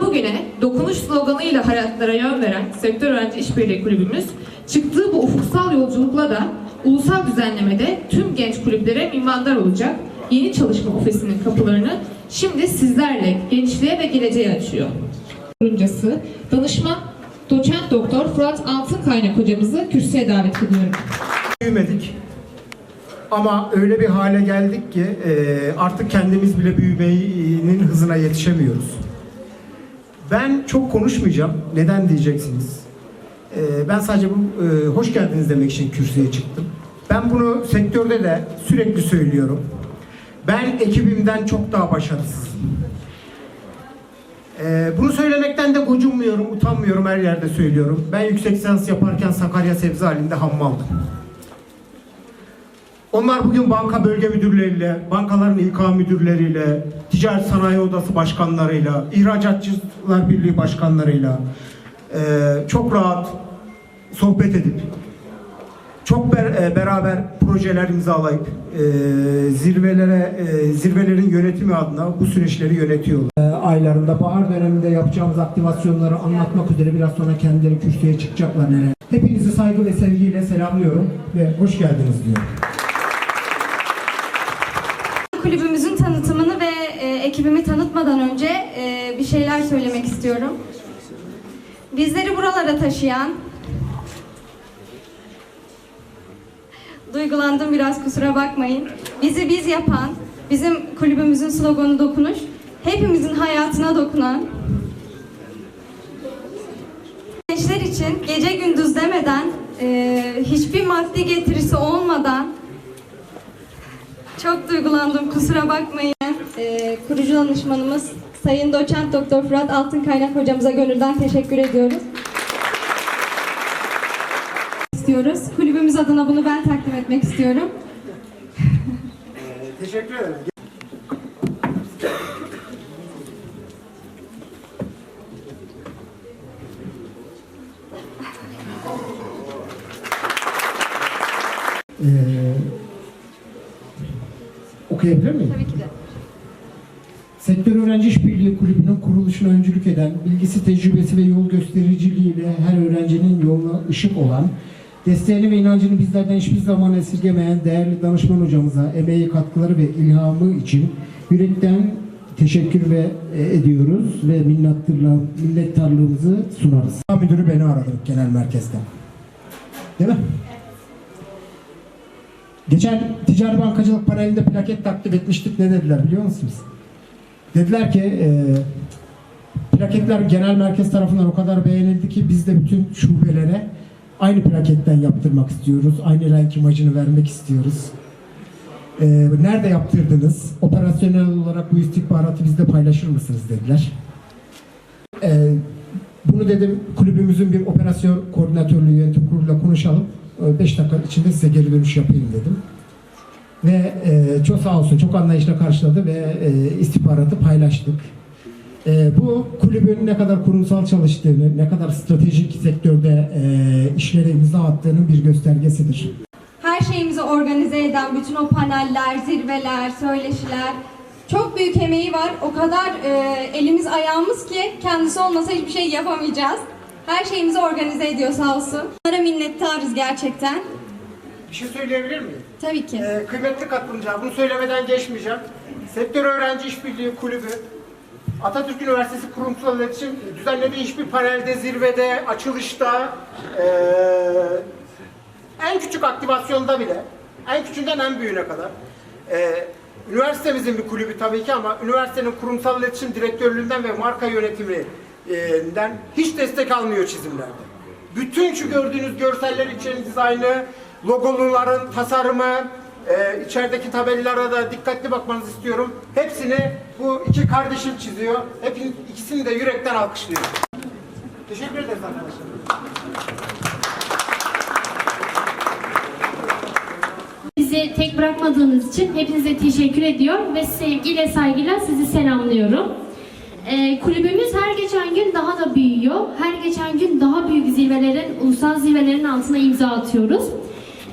bugüne dokunuş sloganıyla hayatlara yön veren Sektör Öğrenci İşbirliği Kulübümüz çıktığı bu ufuksal yolculukla da ulusal düzenlemede tüm genç kulüplere minvandar olacak yeni çalışma ofisinin kapılarını şimdi sizlerle gençliğe ve geleceğe açıyor. Öncesi danışman doçent doktor Fırat Altınkaynak hocamızı kürsüye davet ediyorum. büyümedik. Ama öyle bir hale geldik ki artık kendimiz bile büyümenin hızına yetişemiyoruz. Ben çok konuşmayacağım. Neden diyeceksiniz? E, ben sadece bu e, hoş geldiniz demek için kürsüye çıktım. Ben bunu sektörde de sürekli söylüyorum. Ben ekibimden çok daha başarısızım. E, bunu söylemekten de gocunmuyorum, utanmıyorum her yerde söylüyorum. Ben yüksek lisans yaparken Sakarya Sebze halinde hammaldım. Onlar bugün banka bölge müdürleriyle, bankaların İK müdürleriyle, Ticaret Sanayi Odası başkanlarıyla, İhracatçılar Birliği başkanlarıyla eee, çok rahat sohbet edip, çok ber- e, beraber projeler imzalayıp eee, zirvelere eee, zirvelerin yönetimi adına bu süreçleri yönetiyorlar. Ee, aylarında bahar döneminde yapacağımız aktivasyonları anlatmak üzere biraz sonra kendileri kürsüye çıkacaklar. Hepinizi saygı ve sevgiyle selamlıyorum ve hoş geldiniz diyorum. Kulübümüzün tanıtımını ve e, ekibimi tanıtmadan önce e, bir şeyler söylemek istiyorum. Bizleri buralara taşıyan, duygulandım biraz kusura bakmayın. Bizi biz yapan, bizim kulübümüzün sloganı dokunuş, hepimizin hayatına dokunan, gençler için gece gündüz demeden, e, hiçbir maddi getirisi olmadan çok duygulandım kusura bakmayın. Ee, kurucu danışmanımız Sayın Doçent Doktor Fırat Altınkaynak hocamıza gönülden teşekkür ediyoruz. istiyoruz. Kulübümüz adına bunu ben takdim etmek istiyorum. Teşekkür ederim. Ee, okuyabilir miyim? Tabii ki de. Sektör Öğrenci İşbirliği Kulübü'nün kuruluşuna öncülük eden, bilgisi, tecrübesi ve yol göstericiliğiyle her öğrencinin yoluna ışık olan, desteğini ve inancını bizlerden hiçbir zaman esirgemeyen değerli danışman hocamıza emeği, katkıları ve ilhamı için yürekten teşekkür ve e, ediyoruz ve minnettarlığ- minnettarlığımızı sunarız. Müdürü beni aradı genel merkezden. Değil mi? Geçen ticari bankacılık panelinde plaket takdim etmiştik. Ne dediler biliyor musunuz? Dediler ki e, plaketler genel merkez tarafından o kadar beğenildi ki biz de bütün şubelere aynı plaketten yaptırmak istiyoruz. Aynı renk imajını vermek istiyoruz. E, nerede yaptırdınız? Operasyonel olarak bu istihbaratı bizde paylaşır mısınız dediler. E, bunu dedim kulübümüzün bir operasyon koordinatörlüğü yönetim kuruluyla konuşalım. 5 dakika içinde size geri dönüş yapayım dedim. Ve e, çok sağ olsun çok anlayışla karşıladı ve e, istihbaratı paylaştık. E, bu kulübün ne kadar kurumsal çalıştığını, ne kadar stratejik sektörde e, işlere imza attığının bir göstergesidir. Her şeyimizi organize eden bütün o paneller, zirveler, söyleşiler çok büyük emeği var. O kadar e, elimiz ayağımız ki kendisi olmasa hiçbir şey yapamayacağız. Her şeyimizi organize ediyor sağ olsun. Onlara minnettarız gerçekten. Bir şey söyleyebilir miyim? Tabii ki. Ee, kıymetli katılımcılar, bunu söylemeden geçmeyeceğim. Sektör Öğrenci İşbirliği Kulübü, Atatürk Üniversitesi Kurumsal İletişim düzenlediği hiçbir panelde, zirvede, açılışta, eee, en küçük aktivasyonda bile, en küçüğünden en büyüğüne kadar, eee, üniversitemizin bir kulübü tabii ki ama üniversitenin kurumsal iletişim direktörlüğünden ve marka yönetiminden hiç destek almıyor çizimlerde. Bütün şu gördüğünüz görseller için dizaynı, logoluların tasarımı, e, içerideki tabelalara da dikkatli bakmanızı istiyorum. Hepsini bu iki kardeşim çiziyor. Hepin, ikisini de yürekten alkışlıyorum. Teşekkür ederiz arkadaşlar. Bizi tek bırakmadığınız için hepinize teşekkür ediyor ve sevgiyle saygıyla sizi selamlıyorum. Ee, kulübümüz her geçen gün daha da büyüyor. Her geçen gün daha büyük zirvelerin, ulusal zirvelerin altına imza atıyoruz.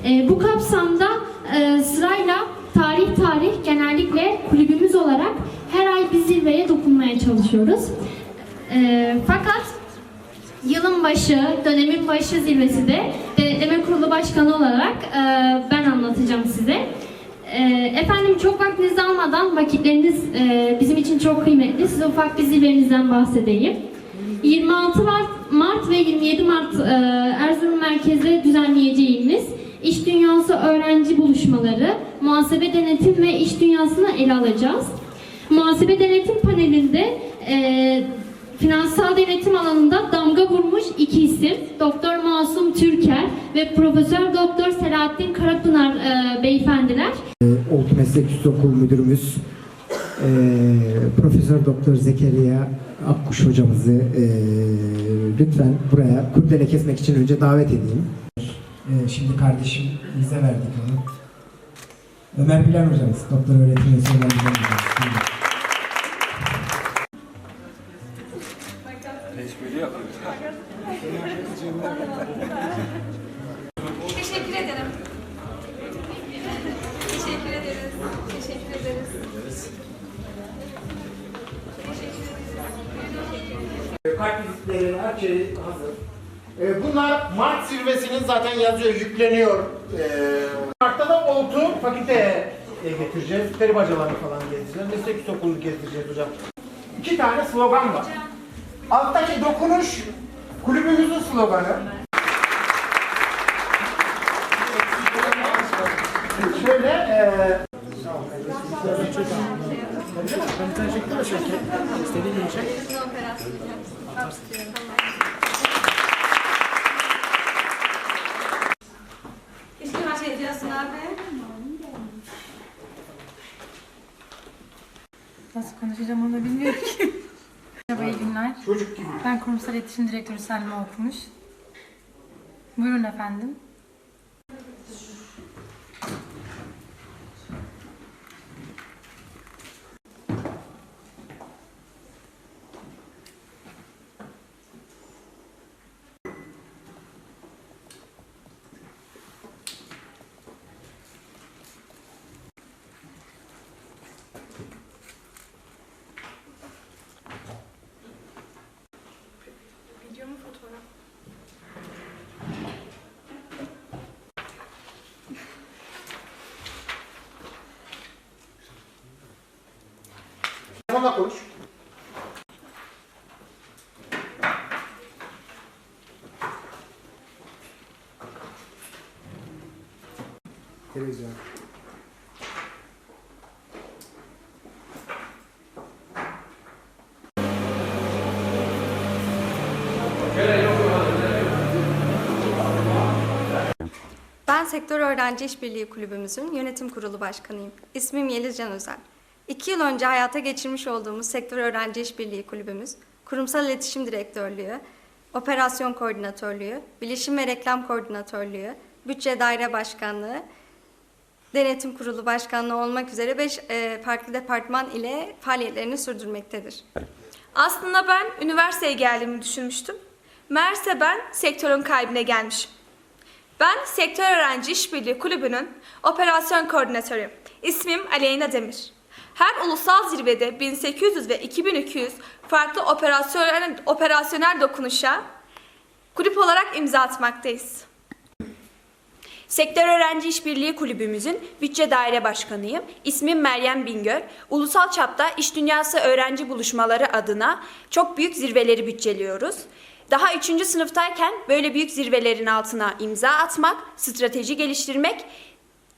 Ee, bu kapsamda e, sırayla tarih tarih genellikle kulübümüz olarak her ay bir zirveye dokunmaya çalışıyoruz. E, fakat yılın başı, dönemin başı zirvesi de denetleme kurulu başkanı olarak e, ben anlatacağım size. E, efendim çok vaktinizi almadan vakitleriniz e, bizim için çok kıymetli. Size ufak bir zirvemizden bahsedeyim. 26 Mart, ve 27 Mart e, Erzurum merkezde düzenleyeceğimiz İş Dünyası Öğrenci Buluşmaları, Muhasebe Denetim ve İş Dünyası'nı ele alacağız. Muhasebe Denetim panelinde e, finansal denetim alanında damga vurmuş iki isim, Doktor Masum Türker ve Profesör Doktor Selahattin Karapınar e, beyefendiler Oltu Meslek Yüksekokulu Müdürümüz eee, Profesör Doktor Zekeriya Akkuş hocamızı eee, lütfen buraya kurdele kesmek için önce davet edeyim. Eee, şimdi kardeşim bize verdik onu. Ömer Bilen hocamız, doktor öğretim üyesi Ömer Bilen hocamız. Teşekkür ederim. Teşekkür ederiz. Teşekkür ederiz. Kalp vizitleri, her şey hazır. Ee, bunlar Mart zirvesinin zaten yazıyor, yükleniyor. Ee, Mart'ta da Oltu fakülteye e, getireceğiz. Peri bacalarını falan gezdireceğiz. Meslek okulunu gezdireceğiz hocam. İki tane slogan var. Alttaki dokunuş kulübümüzün sloganı. Şöyle e, abi. Nasıl konuşacağım onu bilmiyorum ki. Çocuk gibi. Ben kurumsal iletişim direktörü Selma Okumuş. Buyurun efendim. Telefonla konuş. Televizyon. Ben Sektör Öğrenci İşbirliği Kulübümüzün yönetim kurulu başkanıyım. İsmim Yeliz Can Özel. İki yıl önce hayata geçirmiş olduğumuz Sektör Öğrenci İşbirliği Kulübümüz, Kurumsal İletişim Direktörlüğü, Operasyon Koordinatörlüğü, Bilişim ve Reklam Koordinatörlüğü, Bütçe Daire Başkanlığı, Denetim Kurulu Başkanlığı olmak üzere beş e, farklı departman ile faaliyetlerini sürdürmektedir. Aslında ben üniversiteye geldiğimi düşünmüştüm. Meğerse ben sektörün kalbine gelmişim. Ben Sektör Öğrenci İşbirliği Kulübü'nün operasyon koordinatörüyüm. İsmim Aleyna Demir. Her ulusal zirvede 1800 ve 2200 farklı operasyonel, operasyonel dokunuşa kulüp olarak imza atmaktayız. Sektör Öğrenci İşbirliği Kulübümüzün Bütçe Daire Başkanıyım. İsmim Meryem Bingöl. Ulusal çapta İş Dünyası Öğrenci Buluşmaları adına çok büyük zirveleri bütçeliyoruz. Daha 3. sınıftayken böyle büyük zirvelerin altına imza atmak, strateji geliştirmek,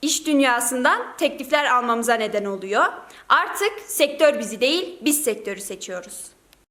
iş dünyasından teklifler almamıza neden oluyor. Artık sektör bizi değil, biz sektörü seçiyoruz.